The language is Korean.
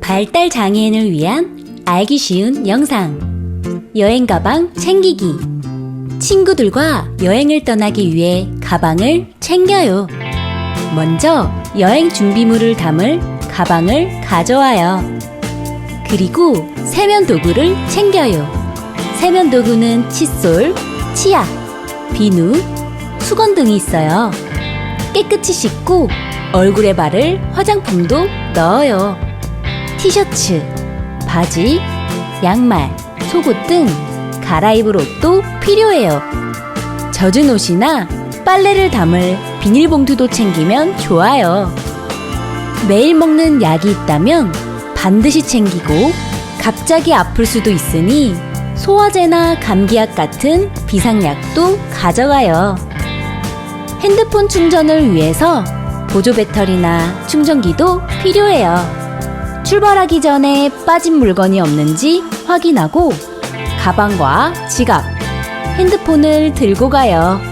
발달 장애인을 위한 알기 쉬운 영상. 여행 가방 챙기기. 친구들과 여행을 떠나기 위해 가방을 챙겨요. 먼저 여행 준비물을 담을 가방을 가져와요. 그리고 세면 도구를 챙겨요. 세면 도구는 칫솔, 치약, 비누, 수건 등이 있어요. 깨끗이 씻고 얼굴에 바를 화장품도 넣어요. 티셔츠, 바지, 양말, 속옷 등 갈아입을 옷도 필요해요. 젖은 옷이나 빨래를 담을 비닐봉투도 챙기면 좋아요. 매일 먹는 약이 있다면 반드시 챙기고 갑자기 아플 수도 있으니 소화제나 감기약 같은 비상약도 가져가요. 핸드폰 충전을 위해서 보조 배터리나 충전기도 필요해요. 출발하기 전에 빠진 물건이 없는지 확인하고 가방과 지갑, 핸드폰을 들고 가요.